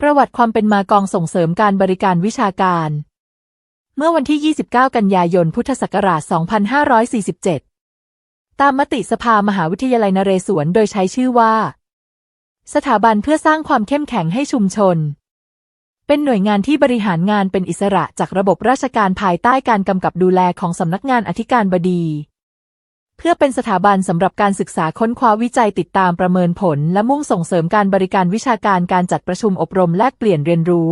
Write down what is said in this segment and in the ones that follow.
ประวัติความเป็นมากองส่งเสริมการบริการวิชาการ เมื่อวันที่ 29 กันยายน พุทธศักราช 2547 ตามมติสภามหาวิทยาลัยนเรศวรโดยใช้ชื่อว่า สถาบันเพื่อสร้างความเข้มแข็งให้ชุมชน เป็นหน่วยงานที่บริหารงานเป็นอิสระจากระบบราชการภายใต้การกำกับดูแลของสำนักงานอธิการบดี พื่อเป็นสถาบันสำหรับการศึกษาค้นคว้าวิจัยติดตามประเมินผล และมุ่งส่งเสริมการบริการวิชาการการจัดประชุมอบรมแลกเปลี่ยนเรียนรู้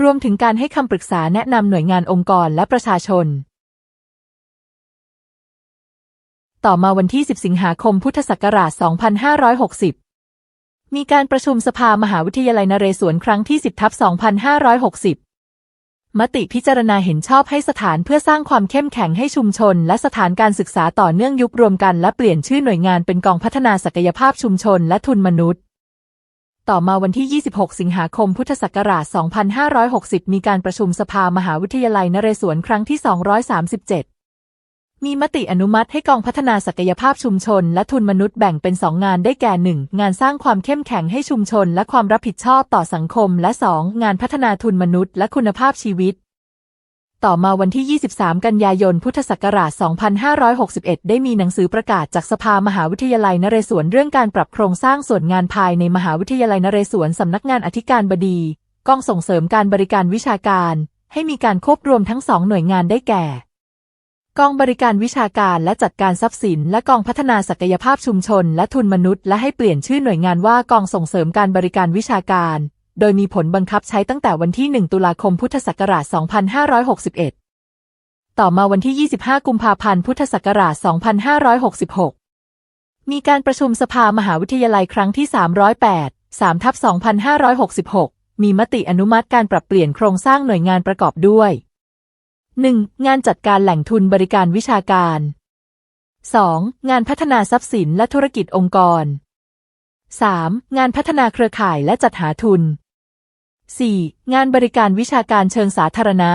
รวมถึงการให้คำปรึกษาแนะนำหน่วยงานองค์กรและประชาชน ต่อมาวันที่ 10 สิงหาคมพุทธศักราช 2560 มีการประชุมสภามหาวิทยาลัยนเรศวรครั้งที่ 10ทับ2560 มติพิจารณาเห็นชอบให้สถานเพื่อสร้างความเข้มแข็งให้ชุมชน และสถานการศึกษาต่อเนื่องยุบรวมกันและเปลี่ยนชื่อหน่วยงานเป็นกองพัฒนาศักยภาพชุมชนและทุนมนุษย์ ต่อมาวันที่ 26 สิงหาคมพุทธศักราช 2560 มีการประชุมสภามหาวิทยาลัยนเรศวรครั้งที่ 237 มีมติอนุมัติให้กองพัฒนาศักยภาพชุมชน และทุนมนุษย์แบ่งเป็น2งานได้แก่ 1. งานสร้างความเข้มแข็งให้ชุมชน และความรับผิดชอบต่อสังคม และ 2. งานพัฒนาทุนมนุษย์ และคุณภาพชีวิต ต่อมาวันที่ 23 กันยายน พุทธศักราช 2561 ได้มีหนังสือประกาศจากสภามหาวิทยาลัยนเรศวรเรื่องการปรับโครงสร้างส่วนงานภายในมหาวิทยาลัยนเรศวรสำนักงานอธิการบดีกองส่งเสริมการบริการวิชาการ ให้มีการควบรวมทั้งสองหน่วยงานได้แก่ กองบริการวิชาการและจัดการทรัพย์สิน และกองพัฒนาศักยภาพชุมชน และทุนมนุษย์ และให้เปลี่ยนชื่อหน่วยงานว่ากองส่งเสริมการบริการวิชาการ โดยมีผลบังคับใช้ตั้งแต่วันที่ 1 ตุลาคมพุทธศักราช 2561 ต่อมาวันที่ 25 กุมภาพันธ์พุทธศักราช 2566 มีการประชุมสภามหาวิทยาลัยครั้งที่ 308 3ทับ2566 มีมติอนุมัติการปรับเปลี่ยนโครงสร้างหน่วยงานประกอบด้วย 1. งานจัดการแหล่งทุนบริการวิชาการ 2. งานพัฒนาทรัพย์สินและธุรกิจองค์กร 3. งานพัฒนาเครือข่ายและจัดหาทุน 4. งานบริการวิชาการเชิงสาธารณะ